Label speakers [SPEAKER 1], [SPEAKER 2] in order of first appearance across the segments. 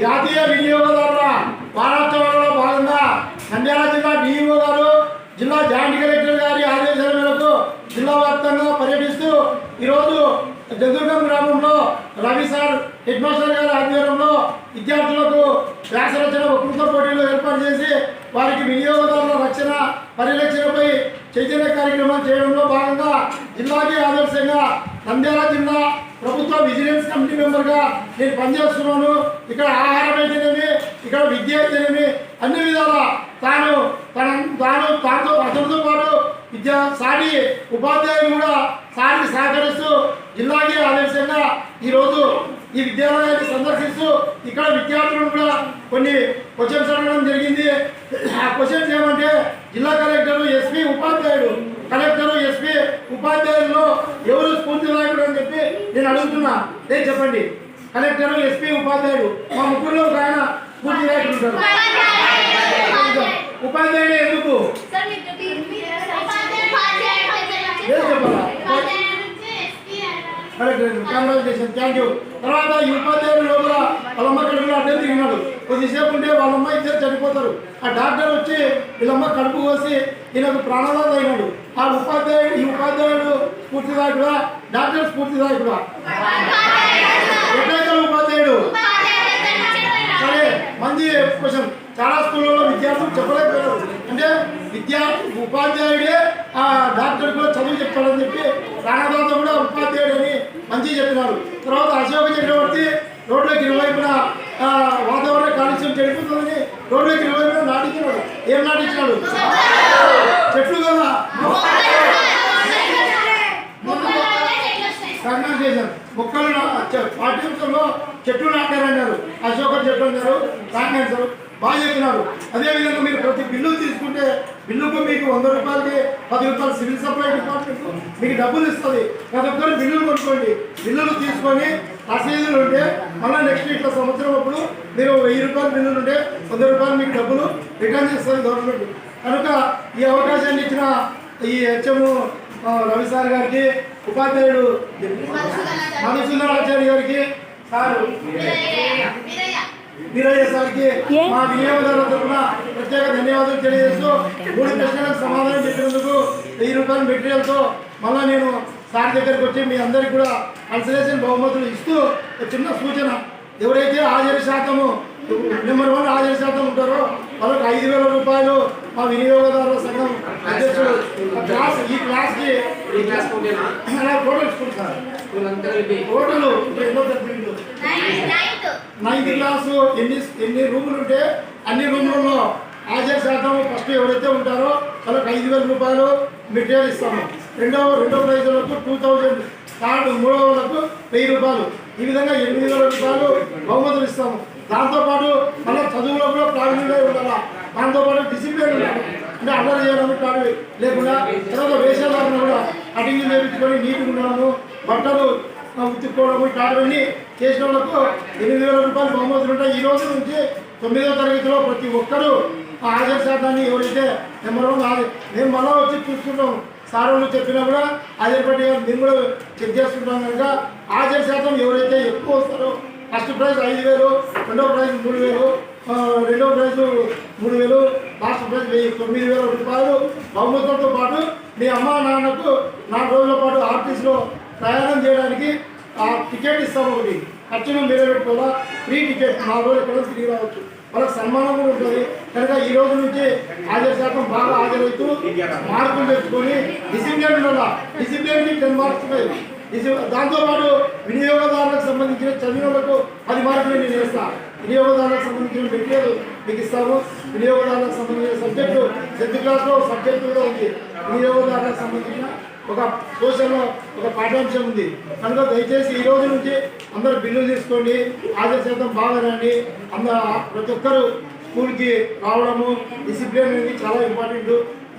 [SPEAKER 1] జాతీయ వినియోగదారుల వారోత్సవాలలో భాగంగా నంద్యాల జిల్లా డిఈఓ గారు జిల్లా జాయింట్ కలెక్టర్ గారి ఆదేశాల మేరకు జిల్లా వ్యాప్తంగా పర్యటిస్తూ ఈరోజు జదుర్గం గ్రామంలో రవి సార్ హెడ్ మాస్టర్ గారి ఆధ్వర్యంలో విద్యార్థులకు వ్యాసరచన రచన పోటీలు ఏర్పాటు చేసి వారికి వినియోగదారుల రక్షణ పరిరక్షణపై చైతన్య కార్యక్రమం చేయడంలో భాగంగా జిల్లాకి ఆదర్శంగా నంద్యాల జిల్లా ప్రభుత్వ విజిలెన్స్ కమిటీ మెంబర్గా నేను పనిచేస్తున్నాను. ఇక్కడ ఆహారం అయితేనేమి ఇక్కడ విద్య అయితేనేమి అన్ని విధాల తాను తన తాను తాతో అతనితో పాటు విద్యా సాటి ఉపాధ్యాయులు కూడా సారికి సహకరిస్తూ జిల్లాకి ఆదర్శంగా ఈరోజు ఈ విద్యాలయాన్ని సందర్శిస్తూ ఇక్కడ విద్యార్థులను కూడా కొన్ని క్వశ్చన్స్ అడగడం జరిగింది. ఆ క్వశ్చన్స్ ఏమంటే జిల్లా కలెక్టర్ ఎస్పీ ఉప కలెక్టర్ ఎస్పీ ఉపాధ్యాయుల్లో ఎవరు స్ఫూర్తి నాయకుడు అని చెప్పి నేను అడుగుతున్నా నేను చెప్పండి. కలెక్టర్ ఎస్పీ ఉపాధ్యాయుడు మా ముగ్గురులో ఒక ఆయన స్ఫూర్తి నాయకుడు ఉంటారు. ఉపాధ్యాయుడు ఎందుకు ఏం చెప్పాలా కరెక్ట్ కంగ్రాచులేషన్ థ్యాంక్ యూ తర్వాత ఈ ఉపాధ్యాయుడు లోపల వాళ్ళమ్మ కడుపులో అడ్డే తిరిగినాడు. కొద్దిసేపు ఉంటే వాళ్ళమ్మ ఇద్దరు చనిపోతారు. ఆ డాక్టర్ వచ్చి వీళ్ళమ్మ కడుపు కోసి ఈయనకు ప్రాణదాత అయినాడు. ఆ ఉపాధ్యాయుడు ఈ ఉపాధ్యాయుడు స్ఫూర్తిదాయకుడా? డాక్టర్ స్ఫూర్తిదాయకుడా? ఎట్లయితే ఉపాధ్యాయుడు? మంచి క్వశ్చన్ చాలా స్కూళ్ళలో విద్యార్థులు చెప్పలేకపోయారు. అంటే విద్యార్థి ఉపాధ్యాయుడే ఆ డాక్టర్ కూడా చదువు చెప్తాడని చెప్పి ప్రాణదాత కూడా ఉపాధ్యాయుడు అని మంచిగా చెప్పినారు తర్వాత అశోక చక్రవర్తి రోడ్లోకి ఇరువైపున వాతావరణ కాలుష్యం చెడిపోతుందని రోడ్లోకి ఇరువైపున నాటించినాడు. ఏం నాటించినాడు? చెట్లు కదా. కర్ణం చేశారు. మొక్కలు పాఠ్యాంశంలో చెట్లు నాటారన్నారు. అశోక చెట్లు అన్నారు కాంగ్రెస్ బాగా చెప్పినారు. అదేవిధంగా మీరు ప్రతి బిల్లు తీసుకుంటే బిల్లుకు మీకు వంద రూపాయలకి పది రూపాయలు సివిల్ సప్లై డిపార్ట్మెంట్ మీకు డబ్బులు ఇస్తుంది. ప్రతి ఒక్కరు బిల్లులు కొనుక్కోండి. బిల్లులు తీసుకొని రసీదులు ఉంటే మళ్ళీ నెక్స్ట్ ఇట్లా సంవత్సరం అప్పుడు మీరు వెయ్యి రూపాయల బిల్లులు ఉంటే వంద రూపాయలు మీకు డబ్బులు రిటర్న్ చేస్తుంది గవర్నమెంట్ కనుక ఈ అవకాశాన్ని ఇచ్చిన ఈ హెచ్ఎం రవి సార్ గారికి ఉపాధ్యాయుడు మధుసూదనాచార్య గారికి సారు వీరయ్య సార్కి మా వినియోగదారుల తరఫున ప్రత్యేక ధన్యవాదాలు తెలియజేస్తూ మూడు ప్రశ్నలకు సమాధానం చెప్పినందుకు వెయ్యి రూపాయల మెటీరియల్తో మళ్ళీ నేను సార్ దగ్గరికి వచ్చి మీ అందరికి కూడా కన్సలేషన్ బహుమతులు ఇస్తూ చిన్న సూచన. ఎవరైతే హాజరు శాతము నెంబర్ వన్ హాజరు శాతం ఉంటారో వాళ్ళకి ఐదు వేల రూపాయలు మా వినియోగదారుల సంఘం అధ్యక్షుడు క్లాస్ ఈ క్లాస్కి
[SPEAKER 2] ఈ క్లాస్ ఒకటేనా?
[SPEAKER 1] టోటల్ టోటల్ ఎన్నో నైన్త్ క్లాస్ ఎన్ని ఎన్ని రూములు ఉంటే అన్ని రూములలో హాజరు శాతం ఫస్ట్ ఎవరైతే ఉంటారో వాళ్ళకి ఐదు వేల రూపాయలు మెటీరియల్ ఇస్తాము. రెండవ రెండో ప్రైజ్ వరకు టూ థౌజండ్ థర్డ్ మూడవ వరకు వెయ్యి రూపాయలు. ఈ విధంగా ఎనిమిది వేల రూపాయలు బహుమతులు ఇస్తాము. దాంతోపాటు మళ్ళీ చదువులో కూడా ప్రావీణ్యంగా ఉండాలా? దాంతోపాటు డిసిప్లిన్ ఉండాలి. అంటే అల్లరి చేయడానికి కాదు లేకుండా తర్వాత వేషధారణ కూడా కటింగ్ చేయించుకొని నీటి ఉండడము బట్టలు ఆ ఉతుక్కోవడం ఇట్లాంటివన్నీ చేసిన వాళ్ళకు ఎనిమిది వేల రూపాయలు బహుమతులు ఉంటాయి. ఈ రోజు నుంచి తొమ్మిదో తరగతిలో ప్రతి ఒక్కరూ ఆ హాజరు శాతాన్ని ఎవరైతే నెంబర్ వన్ మేము మళ్ళీ వచ్చి చూసుకుంటాం సార్ వాళ్ళు చెప్పినా కూడా హాజరు పట్టి మేము కూడా చెక్ చేసుకుంటాం కనుక హాజరు శాతం ఎవరైతే ఎక్కువ వస్తారో ఫస్ట్ ప్రైజ్ ఐదు వేలు రెండో ప్రైజ్ మూడు వేలు రెండో ప్రైజ్ మూడు వేలు లాస్ట్ ప్రైజ్ వెయ్యి తొమ్మిది వేల రూపాయలు బహుమతులతో పాటు మీ అమ్మ నాన్నకు నాలుగు రోజుల పాటు ఆర్టీసీలో ప్రయాణం చేయడానికి ఆ టికెట్ ఇస్తాం ఒకటి. ఖర్చును మీరే పెట్టుకోవాలా ఫ్రీ టికెట్. నాలుగు రోజులు తిరిగి రావచ్చు. మనకు సన్మానం కూడా ఉంటుంది. కనుక ఈ రోజు నుంచి హాజరు శాతం బాగా హాజరవుతూ మార్కులు తెచ్చుకొని డిసిప్లిన్ ఉండాలా. డిసిప్లిన్ టెన్ మార్క్స్ ఉంటాయి దాంతోపాటు వినియోగదారులకు సంబంధించిన చదివినలకు పది మార్కులు నేను వేస్తా వినియోగదారులకు సంబంధించిన మెటీరియల్ మీకు ఇస్తాము. వినియోగదారులకు సంబంధించిన సబ్జెక్టు టెన్త్ క్లాస్లో సబ్జెక్టు కూడా ఉంది. వినియోగదారులకు సంబంధించిన ఒక సోషల్లో ఒక పాఠ్యాంశం ఉంది. కనుక దయచేసి ఈ రోజు నుంచి అందరూ బిల్లులు తీసుకోండి ఆదర్శ శాతం బాగా రండి. అందరూ ప్రతి ఒక్కరు స్కూల్కి రావడము డిసిప్లిన్ అనేది చాలా ఇంపార్టెంట్.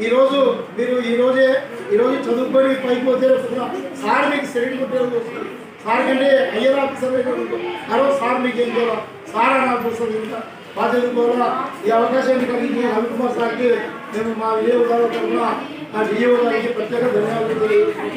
[SPEAKER 1] ఈరోజు మీరు ఈరోజే ఈరోజు చదువుకొని పైకి పోతే సార్ మీకు సెకండ్ కొట్టేది వస్తుంది సార్ కంటే అయ్యర్ ఆఫీసర్ ఆ సార్ మీకు ఏం చేయాలి సార్ అని ఆఫీసర్ ఇంకా బాగా చదువుకోవాలా ఈ అవకాశాన్ని కలిగి రవికుమార్ సార్కి మేము మా వినియోగదారుల తరఫున ఆ డిఓ గారికి ప్రత్యేక ధన్యవాదాలు తెలియజేస్తున్నాం